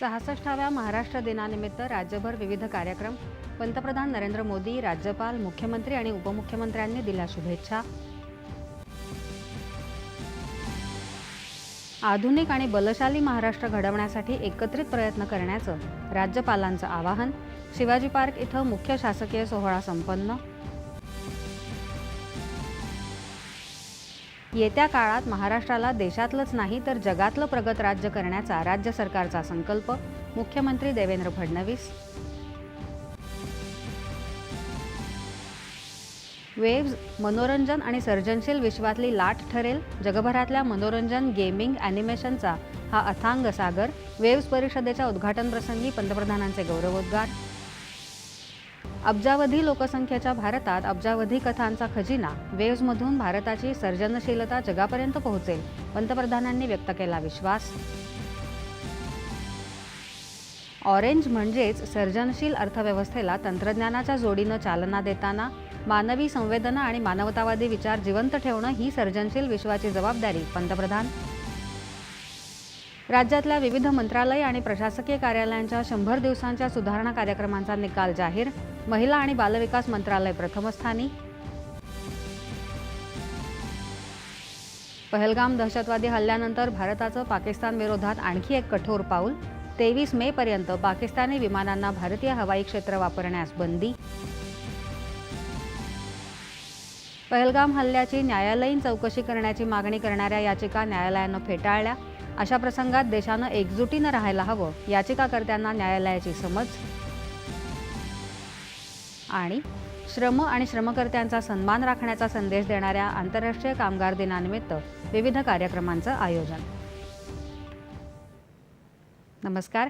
सहासष्टाव्या महाराष्ट्र दिनानिमित्त राज्यभर विविध कार्यक्रम. पंतप्रधान नरेंद्र मोदी राज्यपाल मुख्यमंत्री आणि उपमुख्यमंत्र्यांनी दिल्या शुभेच्छा. आधुनिक आणि बलशाली महाराष्ट्र घडवण्यासाठी एकत्रित प्रयत्न करण्याचं राज्यपालांचं आवाहन. शिवाजी पार्क इथं मुख्य शासकीय सोहळा संपन्न. येत्या काळात महाराष्ट्राला देशातलंच नाही तर जगातलं प्रगत राज्य करण्याचा राज्य सरकारचा संकल्प. मुख्यमंत्री देवेंद्र फडणवीस. वेव्ज मनोरंजन आणि सर्जनशील विश्वातली लाट ठरेल. जगभरातल्या मनोरंजन गेमिंग ॲनिमेशनचा हा अथांग सागर वेव्ज परिषदेच्या उद्घाटनप्रसंगी पंतप्रधानांचे गौरवोद्गार. अब्जावधी लोकसंख्येच्या भारतात अब्जावधी कथांचा खजिना वेव्जमधून भारताची सर्जनशीलता जगापर्यंत पोहोचेल पंतप्रधानांनी व्यक्त केला विश्वास. ऑरेंज म्हणजेच सर्जनशील अर्थव्यवस्थेला तंत्रज्ञानाच्या जोडीनं चालना देताना मानवी संवेदना आणि मानवतावादी विचार जिवंत ठेवणं ही सर्जनशील विश्वाची जबाबदारी पंतप्रधान. राज्यातल्या विविध मंत्रालय आणि प्रशासकीय कार्यालयांच्या शंभर दिवसांच्या सुधारणा कार्यक्रमांचा निकाल जाहीर. महिला आणि बालविकास मंत्रालय प्रथमस्थानी. पहलगाम दहशतवादी हल्ल्यानंतर भारताचं पाकिस्तान विरोधात आणखी एक कठोर पाऊल. तेवीस मे पर्यंत पाकिस्तानी विमानांना भारतीय हवाई क्षेत्र वापरण्यास बंदी. पहलगाम हल्ल्याची न्यायालयीन चौकशी करण्याची मागणी करणाऱ्या याचिका न्यायालयानं फेटाळल्या. अशा प्रसंगात देशानं एकजुटीनं राहायला हवं याचिकाकर्त्यांना न्यायालयाची समज आणि श्रम आणि श्रमकर्त्यांचा सन्मान राखण्याचा संदेश देणाऱ्या आंतरराष्ट्रीय कामगार दिनानिमित्त विविध कार्यक्रमांचं आयोजन. नमस्कार.